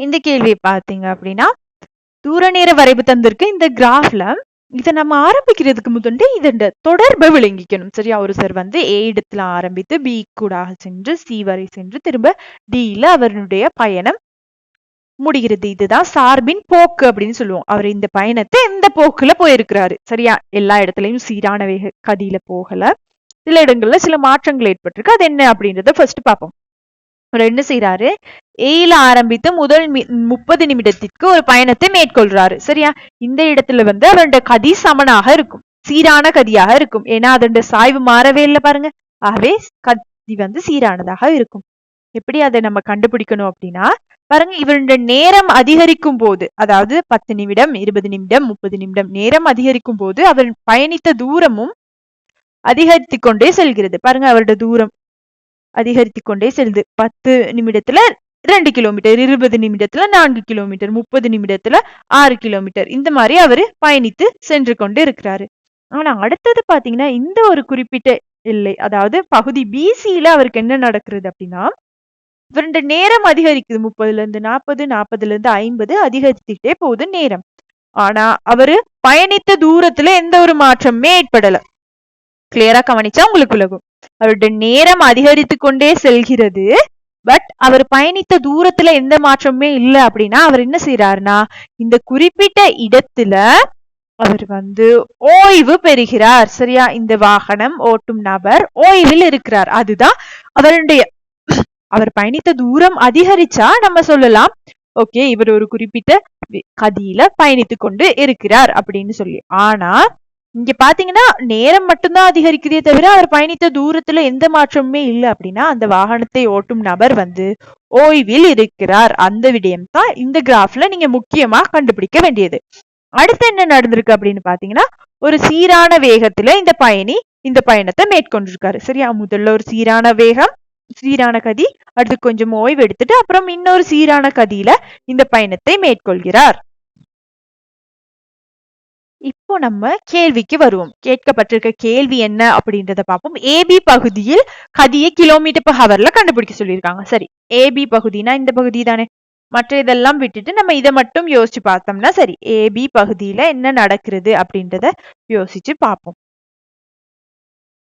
இந்த கேள்வியை பார்த்தீங்க அப்படின்னா தூர நேர வரைவு தந்திருக்கு இந்த கிராஃப்ல இதை நம்ம ஆரம்பிக்கிறதுக்கு முதண்டு இதோட தொடர்பை விளங்கிக்கணும். சரியா? ஒரு சார் வந்து ஏ இடத்துல ஆரம்பித்து பி கூடாக சென்று சி வரை சென்று திரும்ப டியில அவருடைய பயணம் முடிகிறது. இதுதான் சார்பின் போக்கு அப்படின்னு சொல்லுவோம். அவர் இந்த பயணத்தை எந்த போக்குல போயிருக்கிறாரு. சரியா? எல்லா இடத்துலயும் சீரான வேக கதியில போகல. சில இடங்கள்ல சில மாற்றங்கள் ஏற்பட்டிருக்கு. அது என்ன அப்படின்றத ஃபர்ஸ்ட் பார்ப்போம். அவர் என்ன செய்யறாரு ஏயில ஆரம்பித்து முதல் முப்பது நிமிடத்திற்கு ஒரு பயணத்தை மேற்கொள்றாரு. சரியா? இந்த இடத்துல வந்து அவருடைய கதி சமனாக இருக்கும். சீரான கதியாக இருக்கும். ஏன்னா அதோட சாய்வு மாறவே இல்லை பாருங்க. ஆகவே கதி வந்து சீரானதாக இருக்கும். எப்படி அதை நம்ம கண்டுபிடிக்கணும் அப்படின்னா பாருங்க இவருடைய நேரம் அதிகரிக்கும் போது அதாவது பத்து நிமிடம் இருபது நிமிடம் முப்பது நிமிடம் நேரம் அதிகரிக்கும் போது அவர் பயணித்த தூரமும் அதிகரித்து கொண்டே செல்கிறது. பாருங்க அவருடைய தூரம் அதிகரித்து கொண்டே செல்லுது. பத்து நிமிடத்துல ரெண்டு கிலோமீட்டர் இருபது நிமிடத்துல நான்கு கிலோமீட்டர் முப்பது நிமிடத்துல ஆறு கிலோமீட்டர். இந்த மாதிரி அவரு பயணித்து சென்று கொண்டு இருக்கிறாரு. ஆனா அடுத்தது பாத்தீங்கன்னா இந்த ஒரு குறிப்பிட்ட எல்லை அதாவது பகுதி பிசியில அவருக்கு என்ன நடக்கிறது அப்படின்னா இவருடைய நேரம் அதிகரிக்குது. முப்பதுல இருந்து நாற்பது நாற்பதுல இருந்து ஐம்பது அதிகரித்துக்கிட்டே போகுது நேரம். ஆனா அவரு பயணித்த தூரத்துல எந்த ஒரு மாற்றமே ஏற்படல. கிளியரா கவனிச்சா உங்களுக்கு உலகம் அவருடைய நேரம் அதிகரித்து கொண்டே செல்கிறது. பட் அவர் பயணித்த தூரத்துல எந்த மாற்றமுமே இல்லை அப்படின்னா அவர் என்ன செய்யறாருன்னா இந்த குறிப்பிட்ட இடத்துல அவர் வந்து ஓய்வு பெறுகிறார். சரியா? இந்த வாகனம் ஓட்டும் நபர் ஓய்வில் இருக்கிறார். அதுதான் அவருடைய அவர் பயணித்த தூரம் அதிகரிச்சா நம்ம சொல்லலாம். ஓகே இவர் ஒரு குறிப்பிட்ட கதியில பயணித்து கொண்டு இருக்கிறார் அப்படின்னு சொல்லி. ஆனா இங்க பாத்தீங்கன்னா நேரம் மட்டும்தான் அதிகரிக்குதே தவிர அவர் பயணித்த தூரத்துல எந்த மாற்றமுமே இல்லை அப்படின்னா அந்த வாகனத்தை ஓட்டும் நபர் வந்து ஓய்வில் இருக்கிறார். அந்த விடயம் தான் இந்த கிராஃப்ல நீங்க முக்கியமா கண்டுபிடிக்க வேண்டியது. அடுத்து என்ன நடந்திருக்கு அப்படின்னு பாத்தீங்கன்னா ஒரு சீரான வேகத்துல இந்த பயணி இந்த பயணத்தை மேற்கொண்டிருக்காரு. சரியா? முதல்ல ஒரு சீரான வேகம் சீரான கதி அடுத்து கொஞ்சம் ஓய்வு எடுத்துட்டு அப்புறம் இன்னொரு சீரான கதியில இந்த பயணத்தை மேற்கொள்கிறார். இப்போ நம்ம கேள்விக்கு வருவோம். கேட்கப்பட்டிருக்க கேள்வி என்ன அப்படின்றத பார்ப்போம். ஏபி பகுதியில் கதியை கிலோமீட்டர் பர் ஹவர்ல கண்டுபிடிக்க சொல்லியிருக்காங்க. சரி ஏபி பகுதினா இந்த பகுதி தானே? மற்ற இதெல்லாம் விட்டுட்டு நம்ம இதை மட்டும் யோசிச்சு பார்த்தோம்னா சரி ஏபி பகுதியில என்ன நடக்கிறது அப்படின்றத யோசிச்சு பார்ப்போம்.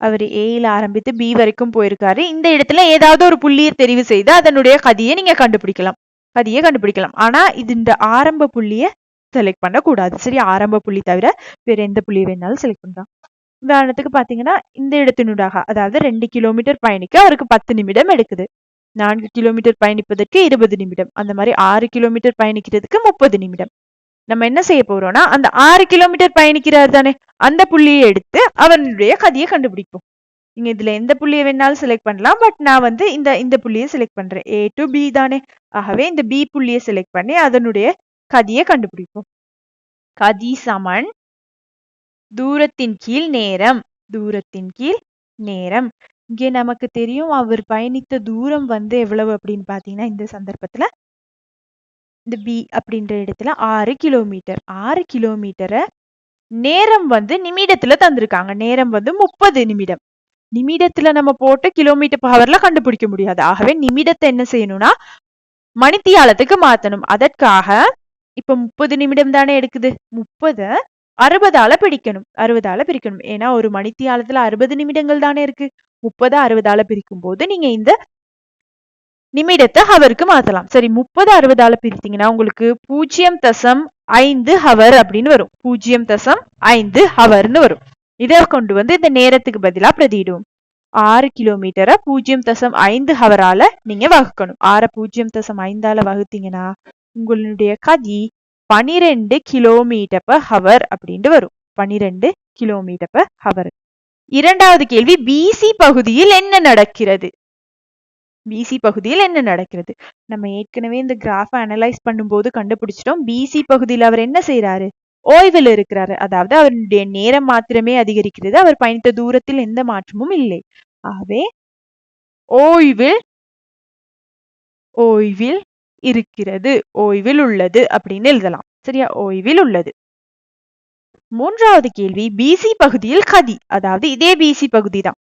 அவர் ஏயில ஆரம்பித்து பி வரைக்கும் போயிருக்காரு. இந்த இடத்துல ஏதாவது ஒரு புள்ளியை தெரிவு செய்து அதனுடைய கதியை நீங்க கண்டுபிடிக்கலாம். கதியை கண்டுபிடிக்கலாம். ஆனா இது இந்த ஆரம்ப புள்ளிய செலக்ட் பண்ணக்கூடாது. சரி ஆரம்ப புள்ளி தவிர வேற எந்த புள்ளி வேணாலும் செலக்ட் பண்ணலாம். உதாரணத்துக்கு பாத்தீங்கன்னா இந்த இடத்தினூடாக அதாவது ரெண்டு கிலோமீட்டர் பயணிக்க அவருக்கு பத்து நிமிடம் எடுக்குது. நான்கு கிலோமீட்டர் பயணிப்பதற்கு இருபது நிமிடம். அந்த மாதிரி ஆறு கிலோமீட்டர் பயணிக்கிறதுக்கு முப்பது நிமிடம். நம்ம என்ன செய்ய போறோம்னா அந்த ஆறு கிலோமீட்டர் பயணிக்கிறார் தானே அந்த புள்ளியை எடுத்து அவனுடைய கதியை கண்டுபிடிப்போம். நீங்க இதுல எந்த புள்ளியை வேணாலும் செலக்ட் பண்ணலாம் பட் நான் வந்து இந்த இந்த புள்ளியை செலக்ட் பண்றேன். ஏ டு பி தானே. ஆகவே இந்த பி புள்ளியை செலக்ட் பண்ணி அதனுடைய கதியை கண்டுபிடிப்போம். கதி சமன். தூரத்தின் கீழ் நேரம். தூரத்தின் கீழ் நேரம். இங்கே நமக்கு தெரியும் அவர் பயணித்த தூரம் வந்து எவ்வளவு அப்படின்னு பாத்தீங்கன்னா இந்த சந்தர்ப்பத்துல இந்த பி அப்படின்ற இடத்துல ஆறு கிலோமீட்டர் ஆறு கிலோமீட்டரை நேரம் வந்து நிமிடத்துல தந்திருக்காங்க. நேரம் வந்து முப்பது நிமிடம். நிமிடத்துல நம்ம போட்டு கிலோமீட்டர் பவர்ல கண்டுபிடிக்க முடியாது. ஆகவே நிமிடத்தை என்ன செய்யணும்னா மணித்தியாலத்துக்கு மாத்தணும். அதற்காக இப்ப முப்பது நிமிடம் தானே எடுக்குது. முப்பத அறுபதால பிடிக்கணும் அறுபதால பிரிக்கணும். ஏன்னா ஒரு மணித்தியாலத்துல அறுபது நிமிடங்கள் தானே இருக்கு. முப்பது அறுபதால பிரிக்கும் போது நீங்க இந்த நிமிடத்தை ஹவருக்கு மாத்தலாம். சரி முப்பது அறுபதால பிரித்தீங்கன்னா உங்களுக்கு பூஜ்ஜியம் தசம் ஐந்து ஹவர் அப்படின்னு வரும். பூஜ்ஜியம் தசம் ஐந்து ஹவர்னு வரும். இதை கொண்டு வந்து இந்த நேரத்துக்கு பதிலா பிரதியிடும் ஆறு கிலோமீட்டரை பூஜ்ஜியம் தசம் ஐந்து ஹவரால நீங்க வகுக்கணும். ஆற பூஜ்ஜியம் தசம் ஐந்தால வகுத்தீங்கன்னா உங்களுடைய கதி பனிரெண்டு கிலோமீட்டர் பர் ஹவர் அப்படின்ட்டு வரும். பனிரெண்டு கிலோமீட்டர் பர் ஹவர் இரண்டாவது கேள்வி பிசி பகுதியில் என்ன நடக்கிறது? பிசி பகுதியில் என்ன நடக்கிறது? நம்ம ஏற்கனவே இந்த கிராஃபை அனலைஸ் பண்ணும்போது கண்டுபிடிச்சிட்டோம். பிசி பகுதியில் அவர் என்ன செய்யறாரு ஓய்வில் இருக்கிறாரு. அதாவது அவருடைய நேரம் மாத்திரமே அதிகரிக்கிறது. அவர் பயணித்த தூரத்தில் எந்த மாற்றமும் இல்லை. ஆகவே ஓய்வில் ஓய்வில் இருக்கிறது. ஓய்வில் உள்ளது அப்படின்னு எழுதலாம். சரியா? ஓய்வில் உள்ளது. மூன்றாவது கேள்வி பிசி பகுதியில் கதி. அதாவது இதே பிசி பகுதி தான்.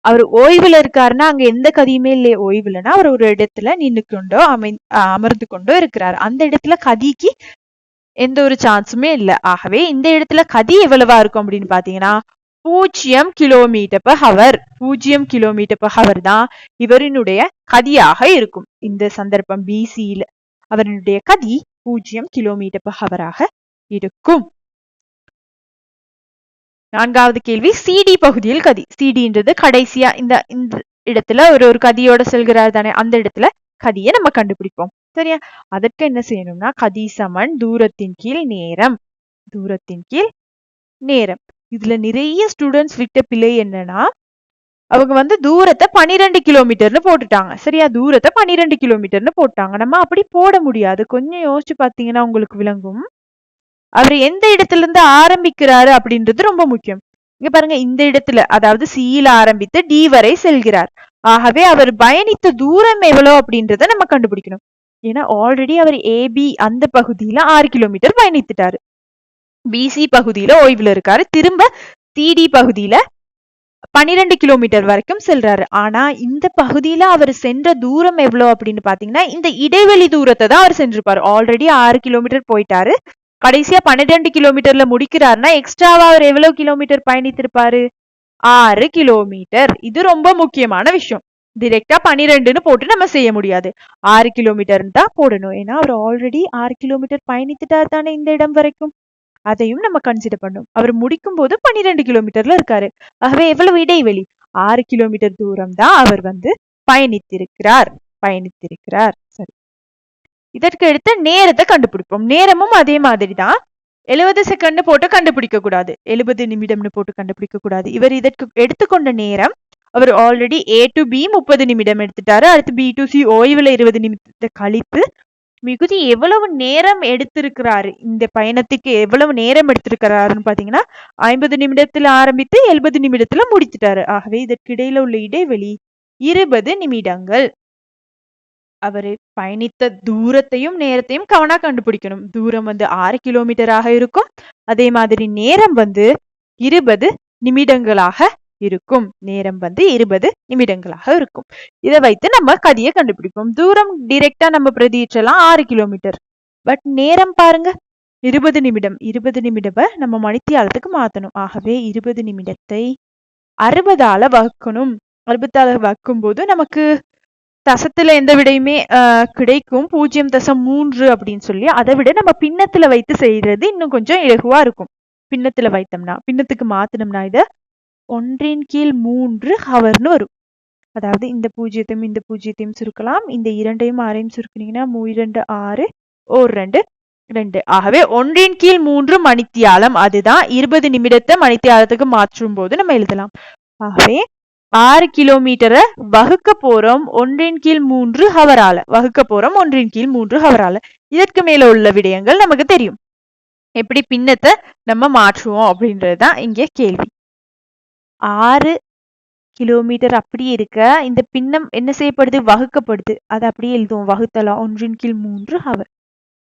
அவர் ஓய்வுல இருக்காருன்னா அங்க எந்த கதியுமே இல்லையே ஓய்வுலன்னா அவர் ஒரு இடத்துல நின்று கொண்டோ அமை அமர்ந்து கொண்டோ இருக்கிறார். அந்த இடத்துல கதிக்கு எந்த ஒரு சான்ஸுமே இல்லை. ஆகவே இந்த இடத்துல கதி எவ்வளவா இருக்கும் அப்படின்னு பாத்தீங்கன்னா பூஜ்ஜியம் கிலோமீட்டர் பர் ஹவர் பூஜ்ஜியம் கிலோமீட்டர் பர் ஹவர் தான் இவரினுடைய கதியாக இருக்கும். இந்த சந்தர்ப்பம் பிசியில அவரினுடைய கதி பூஜ்ஜியம் கிலோமீட்டர் பர் ஹவராக இருக்கும். நான்காவது கேள்வி சிடி பகுதியில் கதி. சிடின்றது கடைசியா இந்த இந்த இடத்துல ஒரு ஒரு கதியோட செல்கிறார் தானே அந்த இடத்துல கதியை நம்ம கண்டுபிடிப்போம். சரியா? அதற்கு என்ன செய்யணும்னா கதி சமன் தூரத்தின் கீழ் நேரம். தூரத்தின் கீழ் நேரம். இதுல நிறைய ஸ்டூடெண்ட்ஸ் விட்ட பிழை என்னன்னா அவங்க வந்து தூரத்தை பனிரெண்டு கிலோமீட்டர்னு போட்டுட்டாங்க. சரியா? தூரத்தை பனிரெண்டு கிலோமீட்டர்னு போட்டாங்க. நம்ம அப்படி போட முடியாது. கொஞ்சம் யோசிச்சு பாத்தீங்கன்னா உங்களுக்கு விளங்கும். அவர் எந்த இடத்துல இருந்து ஆரம்பிக்கிறாரு அப்படின்றது ரொம்ப முக்கியம். இங்க பாருங்க இந்த இடத்துல அதாவது சியில ஆரம்பித்து டி வரை செல்கிறார். ஆகவே அவர் பயணித்த தூரம் எவ்வளவு அப்படின்றத நம்ம கண்டுபிடிக்கணும். ஏன்னா ஆல்ரெடி அவர் ஏபி அந்த பகுதியில ஆறு கிலோமீட்டர் பயணித்துட்டாரு. பிசி பகுதியில ஓய்வுல இருக்காரு. திரும்ப சிடி பகுதியில பன்னிரெண்டு கிலோமீட்டர் வரைக்கும் செல்றாரு. ஆனா இந்த பகுதியில அவர் சென்ற தூரம் எவ்வளவு அப்படின்னு பாத்தீங்கன்னா இந்த இடைவெளி தூரத்தை தான் அவர் சென்றிருப்பாரு. ஆல்ரெடி ஆறு கிலோமீட்டர் போயிட்டாரு. கடைசியா பன்னிரெண்டு கிலோமீட்டர்ல முடிக்கிறாருன்னா எக்ஸ்ட்ராவா அவர் எவ்வளவு கிலோமீட்டர் பயணித்திருப்பாரு? ஆறு கிலோமீட்டர் இது ரொம்ப முக்கியமான விஷயம். டிரெக்டா பன்னிரெண்டுன்னு போட்டு நம்ம செய்ய முடியாது. ஆறு கிலோமீட்டர்னு தான் போடணும். ஏன்னா அவர் ஆல்ரெடி ஆறு கிலோமீட்டர் பயணித்துட்டார் தானே இந்த இடம் வரைக்கும். அதையும் நம்ம கன்சிடர் பண்ணும் அவர் முடிக்கும் போது பன்னிரெண்டு கிலோமீட்டர்ல இருக்காரு. ஆகவே எவ்வளவு இடைவெளி? ஆறு கிலோமீட்டர் தூரம் தான் அவர் வந்து பயணித்திருக்கிறார். பயணித்திருக்கிறார். சரி. இதற்கு எடுத்த நேரத்தை கண்டுபிடிப்போம். நேரமும் அதே மாதிரி தான் எழுபது செகண்ட் போட்டு கண்டுபிடிக்க கூடாது எழுபது நிமிடம்னு போட்டு கண்டுபிடிக்க கூடாது இவர் இதற்கு எடுத்துக்கொண்ட நேரம் அவர் ஆல்ரெடி ஏ டு பி முப்பது நிமிடம் எடுத்துட்டாரு. அடுத்து பி டு சி ஓய்வுல இருபது நிமிடத்தை கழிப்பு மிகுதி எவ்வளவு நேரம் எடுத்திருக்கிறாரு? இந்த பயணத்துக்கு எவ்வளவு நேரம் எடுத்திருக்கிறாருன்னு பாத்தீங்கன்னா ஐம்பது நிமிடத்துல ஆரம்பித்து எழுபது நிமிடத்துல முடித்துட்டாரு ஆகவே இதற்கு இடையில உள்ள இடைவெளி இருபது நிமிடங்கள். அவரு பயணித்த தூரத்தையும் நேரத்தையும் கவனா கண்டுபிடிக்கணும். தூரம் வந்து ஆறு கிலோமீட்டராக இருக்கும். அதே மாதிரி நேரம் வந்து இருபது நிமிடங்களாக இருக்கும். நேரம் வந்து இருபது நிமிடங்களாக இருக்கும். இதை வைத்து நம்ம கதியை கண்டுபிடிப்போம். தூரம் டிரெக்டா நம்ம பிரதியிற்றலாம் ஆறு கிலோமீட்டர் பட் நேரம் பாருங்க. இருபது நிமிடம். இருபது நிமிடம் நம்ம மணித்தியாலத்துக்கு மாத்தணும். ஆகவே இருபது நிமிடத்தை அறுபதால வகுக்கணும். அறுபத்தால வகுக்கும் போது நமக்கு தசத்துல எந்த விடையுமே கிடைக்கும். பூஜ்ஜியம் தசம் மூன்று அப்படின்னு சொல்லி அதை விட நம்ம பின்னத்துல வைத்து செய்யறது இன்னும் கொஞ்சம் இலகுவா இருக்கும். பின்னத்துல வைத்தோம்னா பின்னத்துக்கு மாத்தினோம்னா இதை ஒன்றின் கீழ் மூன்று ஹவர்னு வரும். அதாவது இந்த பூஜ்ஜியத்தையும் இந்த பூஜ்ஜியத்தையும் சுருக்கலாம். இந்த இரண்டையும் ஆறையும் சுருக்குனீங்கன்னா மூ இரண்டு ஆறு ஓர் ரெண்டு. ரெண்டு. ஆகவே ஒன்றின் கீழ் மூன்று மணித்தியாலம். அதுதான் இருபது நிமிடத்தை மணித்தியாலத்துக்கு மாற்றும் போது நம்ம எழுதலாம். ஆகவே ஆறு கிலோமீட்டரை வகுக்க போறோம் ஒன்றின் கீழ் மூன்று ஹவரால. வகுக்க போறோம் ஒன்றின் கீழ் மூன்று ஹவரால. இதற்கு மேல உள்ள விடயங்கள் நமக்கு தெரியும். எப்படி பின்னத்தை நம்ம மாற்றுவோம் அப்படின்றதுதான் இங்கே கேள்வி. ஆறு கிலோமீட்டர் அப்படியே இருக்க. இந்த பின்னம் என்ன செய்யப்படுது? வகுக்கப்படுது. அதை அப்படியே எழுதுவோம். வகுத்தலா ஒன்றின் கீழ் மூன்று ஹவர்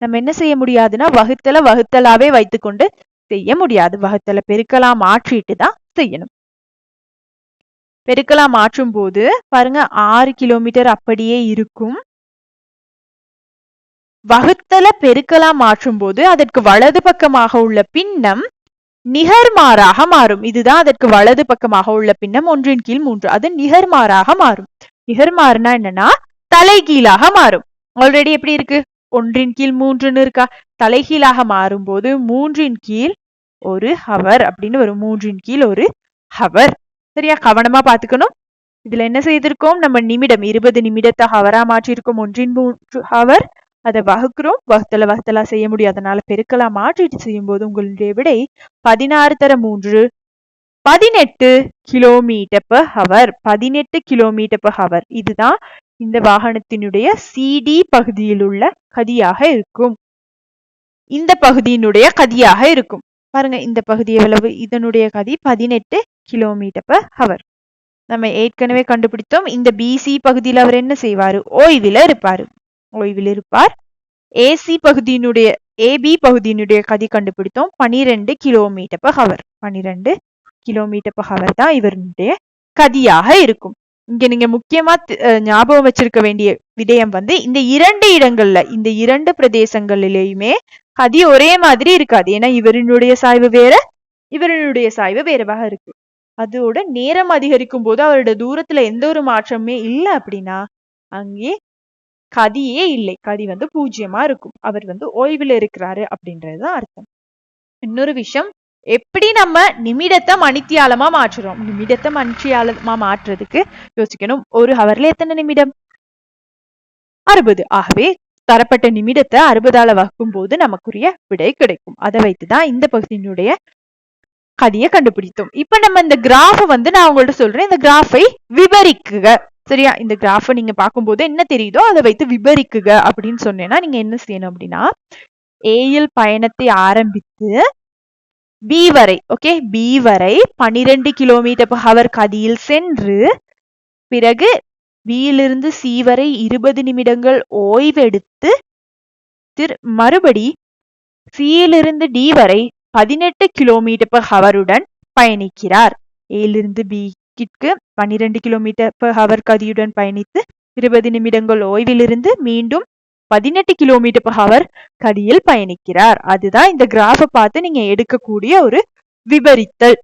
நம்ம என்ன செய்ய முடியாதுன்னா வகுத்தல வகுத்தலாவே வைத்துக்கொண்டு செய்ய முடியாது. வகுத்தல பெருக்கலாம் மாற்றிட்டு தான் செய்யணும். பெருக்கலாம் மாற்றும் போது பாருங்க ஆறு கிலோமீட்டர் அப்படியே இருக்கும். வகுத்தல பெருக்கலாம் மாற்றும் போது அதற்கு வலது பக்கமாக உள்ள பின்னம் நிகர்மாறாக மாறும். இதுதான் அதற்கு வலது பக்கமாக உள்ள பின்னம் ஒன்றின் கீழ் மூன்று. அது நிகர்மாறாக மாறும். நிகர்மாறுனா என்னன்னா தலைகீழாக மாறும். ஆல்ரெடி எப்படி இருக்கு? ஒன்றின் கீழ் மூன்றுன்னு இருக்கா? தலைகீழாக மாறும் போது மூன்றின் கீழ் ஒரு ஹவர் அப்படின்னு வரும். மூன்றின் கீழ் ஒரு ஹவர். சரியா? கவனமா பாத்துக்கணும் இதுல என்ன செய்திருக்கோம்? நம்ம நிமிடம் இருபது நிமிடத்தை ஹவரா மாற்றிருக்கோம் ஒன்றின் மூன்று ஹவர். அதை வகுக்கிறோம். வகுத்தல வகுத்தலா செய்ய முடியாதனால பெருக்கலா மாற்றிட்டு செய்யும் போது உங்களுடைய விடை பதினாறு தர மூன்று. பதினெட்டு கிலோமீட்டர் பர் ஹவர் பதினெட்டு கிலோமீட்டர் பர் ஹவர் இதுதான் இந்த வாகனத்தினுடைய சிடி பகுதியில் உள்ள கதியாக இருக்கும். இந்த பகுதியினுடைய கதியாக இருக்கும். பாருங்க இந்த பகுதி எவ்வளவு? இதனுடைய கதி பதினெட்டு கிலோமீட்டர் பர் ஹவர் நம்ம ஏற்கனவே கண்டுபிடித்தோம். இந்த பிசி பகுதியில் அவர் என்ன செய்வாரு? ஓய்வில இருப்பாரு. ஓய்வில் இருப்பார் ஏசி பகுதியினுடைய ஏபி பகுதியினுடைய கதி கண்டுபிடித்தோம். பனிரெண்டு கிலோமீட்டர் பர் ஹவர் பனிரெண்டு கிலோமீட்டர் பர் ஹவர் தான் இவருடைய கதியாக இருக்கும். இங்க நீங்க முக்கியமா ஞாபகம் வச்சிருக்க வேண்டிய விடயம் வந்து இந்த இரண்டு இடங்கள்ல இந்த இரண்டு பிரதேசங்களிலேயுமே கதி ஒரே மாதிரி இருக்காது. ஏன்னா இவரினுடைய சாய்வு வேற இவரினுடைய சாய்வு வேறவாக இருக்கு. அதோட நேரம் அதிகரிக்கும் போது அவரோட தூரத்துல எந்த ஒரு மாற்றமே இல்லை அப்படின்னா அங்கே கதியே இல்லை. கதி வந்து பூஜ்ஜியமா இருக்கும். அவர் வந்து ஓய்வில் இருக்கிறாரு அப்படின்றதுதான் அர்த்தம். இன்னொரு விஷயம் எப்படி நம்ம நிமிடத்தை மணித்தியாலமா மாற்றுறோம்? நிமிடத்தை மணித்தியாலமா மாற்றுறதுக்கு யோசிக்கணும். ஒரு ஹவர்ல எத்தனை நிமிடம்? அறுபது. ஆகவே தரப்பட்ட நிமிடத்தை அறுபதால வகுக்கும் போது நமக்குரிய விடை கிடைக்கும். அதை வைத்துதான் இந்த பகுதியினுடைய கதியை கண்டுபிடித்தோம். இப்ப நம்ம இந்த கிராஃபை வந்து நான் உங்கள்ட்ட சொல்றேன். இந்த கிராஃபை விவரிக்குக. சரியா? இந்த கிராஃபை நீங்க பார்க்கும்போது என்ன தெரியுதோ அதை வைத்து விவரிக்குக அப்படின்னு சொன்னேன்னா நீங்க என்ன செய்யணும் அப்படின்னா ஏயில் பயணத்தை ஆரம்பித்து பி வரை ஓகே பி வரை பனிரெண்டு கிலோமீட்டர் ஹவர் கதியில் சென்று பிறகு பியிலிருந்து சி வரை இருபது நிமிடங்கள் ஓய்வெடுத்து திரு மறுபடி சியிலிருந்து டி வரை பதினெட்டு கிலோமீட்டர் ஹவருடன் பயணிக்கிறார். ஏலிருந்து பிக்கு பன்னிரண்டு கிலோமீட்டர் பெர் ஹவர் கதியுடன் பயணித்து இருபது நிமிடங்கள் ஓய்விலிருந்து மீண்டும் பதினெட்டு கிலோமீட்டர் பெர் ஹவர் கதியில் பயணிக்கிறார். அதுதான் இந்த கிராஃபை பார்த்து நீங்க எடுக்கக்கூடிய ஒரு விவரித்தல்